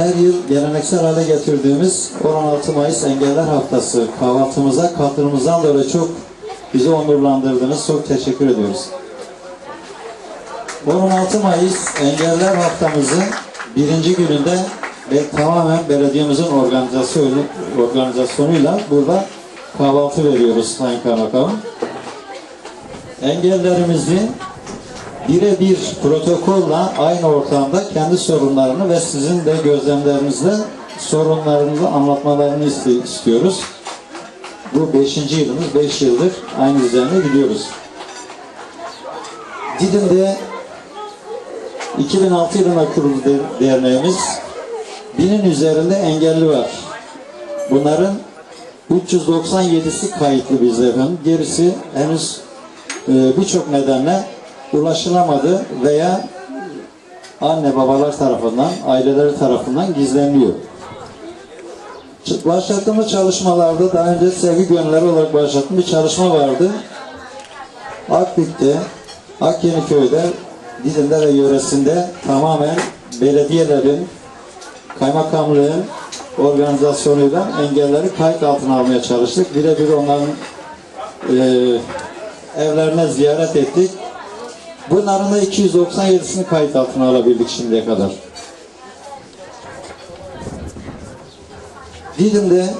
her yıl geleneksel hale getirdiğimiz 16 Mayıs Engeller Haftası kahvaltımıza katkınızdan dolayı çok bizi onurlandırdınız. Çok teşekkür ediyoruz. 16 Mayıs Engeller Haftamızın birinci gününde ve tamamen belediyemizin organizasyonu, organizasyonuyla burada kahvaltı veriyoruz Sayın Kaymakamım. Engellerimizi birebir protokolla aynı ortamda kendi sorunlarını ve sizin de gözlemlerinizle sorunlarınızı anlatmalarını istiyoruz. Bu beşinci yılımız, beş yıldır aynı düzenle gidiyoruz. Didim'de 2006 yılında kuruldu de- derneğimiz. Binin üzerinde engelli var. Bunların 397'si kayıtlı bizde. Gerisi henüz e, birçok nedenle ulaşılamadı veya anne babalar tarafından, aileleri tarafından gizleniliyor. Başlattığımız çalışmalarda daha önce sevgi gönülleri olarak başlattığım bir çalışma vardı. Akbük'te, Akyeniköy'de, Didim'de ve yöresinde tamamen belediyelerin, kaymakamlığın organizasyonuyla engelleri kayıt altına almaya çalıştık. Birebir onların e, evlerine ziyaret ettik. Bunların da 297'sini kayıt altına alabildik şimdiye kadar. Didim'de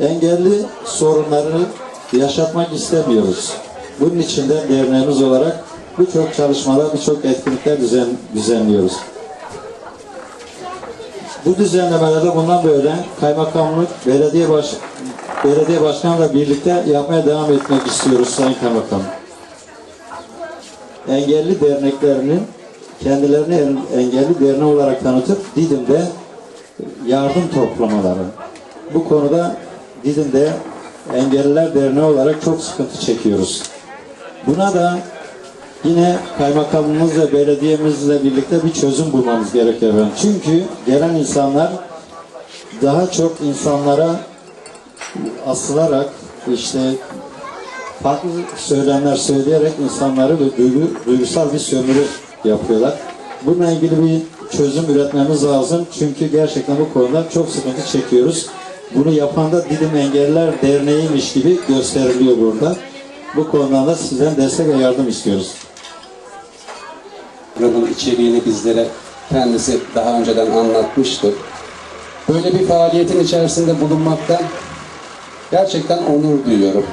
engelli sorunlarını yaşatmak istemiyoruz. Bunun için de derneğimiz olarak birçok çalışmalar, birçok etkinlikler düzen, düzenliyoruz. Bu düzenlemelerde bundan böyle kaymakamlık, belediye baş, belediye başkanıyla birlikte yapmaya devam etmek istiyoruz Sayın Kaymakam. Engelli derneklerinin kendilerini en- engelli derneği olarak tanıtıp Didim'de yardım toplamaları. Bu konuda Didim'de Engelliler Derneği olarak çok sıkıntı çekiyoruz. Buna da yine kaymakamımız ve belediyemizle birlikte bir çözüm bulmamız gerekiyor. Çünkü gelen insanlar daha çok insanlara asılarak işte farklı söylemler söyleyerek insanları ve duygu, duygusal bir sömürü yapıyorlar. Bununla ilgili bir çözüm üretmemiz lazım. Çünkü gerçekten bu konuda çok sıkıntı çekiyoruz. Bunu yapan da Didim Engelliler Derneği'ymiş gibi gösteriliyor burada. Bu konuda da sizden destek ve yardım istiyoruz. Programın içeriğini bizlere kendisi daha önceden anlatmıştı. Böyle bir faaliyetin içerisinde bulunmaktan gerçekten onur duyuyorum.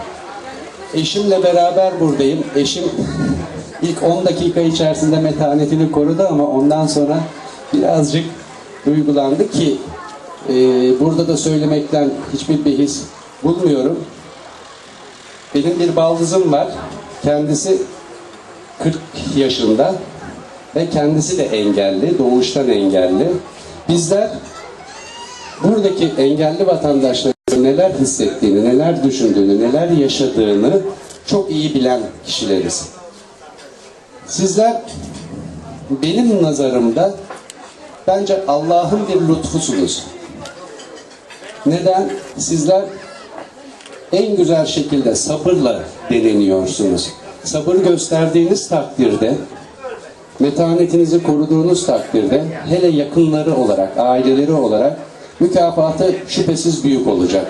Eşimle beraber buradayım. Eşim ilk 10 dakika içerisinde metanetini korudu ama ondan sonra birazcık duygulandı ki e, burada da söylemekten hiçbir behis bulmuyorum. Benim bir baldızım var. Kendisi 40 yaşında ve kendisi de engelli, doğuştan engelli. Bizler buradaki engelli vatandaşların neler hissettiğini, neler düşündüğünü, neler yaşadığını çok iyi bilen kişileriz. Sizler benim nazarımda bence Allah'ın bir lütfusunuz. Neden? Sizler en güzel şekilde sabırla deneniyorsunuz. Sabır gösterdiğiniz takdirde, metanetinizi koruduğunuz takdirde, hele yakınları olarak, aileleri olarak mükafatı şüphesiz büyük olacak.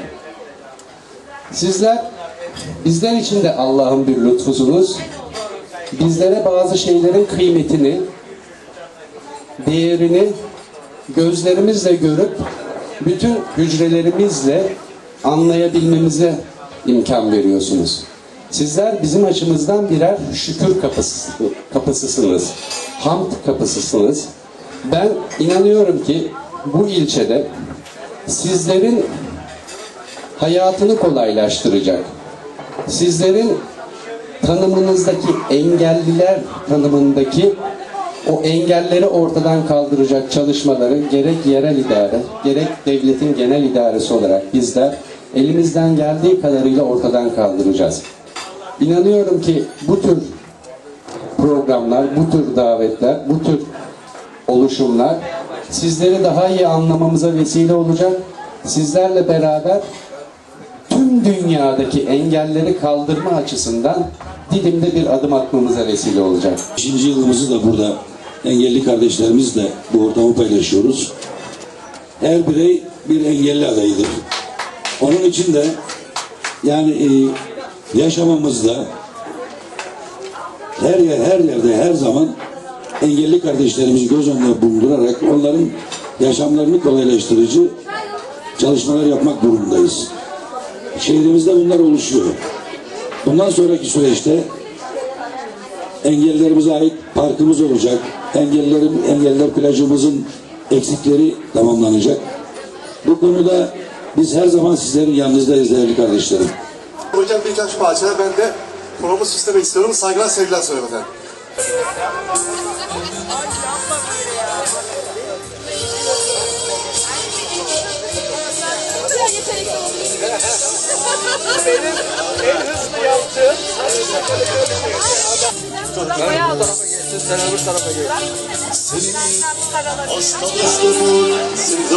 Sizler bizler için de Allah'ın bir lütfusunuz. Bizlere bazı şeylerin kıymetini, değerini gözlerimizle görüp bütün hücrelerimizle anlayabilmemize imkan veriyorsunuz. Sizler bizim açımızdan birer şükür kapısı, kapısısınız. Hamd kapısısınız. Ben inanıyorum ki bu ilçede sizlerin hayatını kolaylaştıracak. Sizlerin tanımınızdaki engelliler tanımındaki o engelleri ortadan kaldıracak çalışmaları gerek yerel idare, gerek devletin genel idaresi olarak bizler elimizden geldiği kadarıyla ortadan kaldıracağız. İnanıyorum ki bu tür programlar, bu tür davetler, bu tür oluşumlar sizleri daha iyi anlamamıza vesile olacak. Sizlerle beraber tüm dünyadaki engelleri kaldırma açısından Didim'de bir adım atmamıza vesile olacak. Beşinci yılımızı da burada engelli kardeşlerimizle bu ortamı paylaşıyoruz. her birey bir engelli adayıdır. Onun için de yani e, yaşamamızda her yer, her yerde, her zaman engelli kardeşlerimizi göz önünde bulundurarak onların yaşamlarını kolaylaştırıcı çalışmalar yapmak durumundayız. Şehrimizde bunlar oluşuyor. Bundan sonraki süreçte engellerimize ait parkımız olacak. Engellerin, engeller plajımızın eksikleri tamamlanacak. Bu konuda biz her zaman sizlerin yanınızdayız değerli kardeşlerim. Hocam birkaç parça ben de programı süslemek istiyorum. Saygılar sevgiler söylüyorum efendim. Bayağı da. Hasta dostluğun seni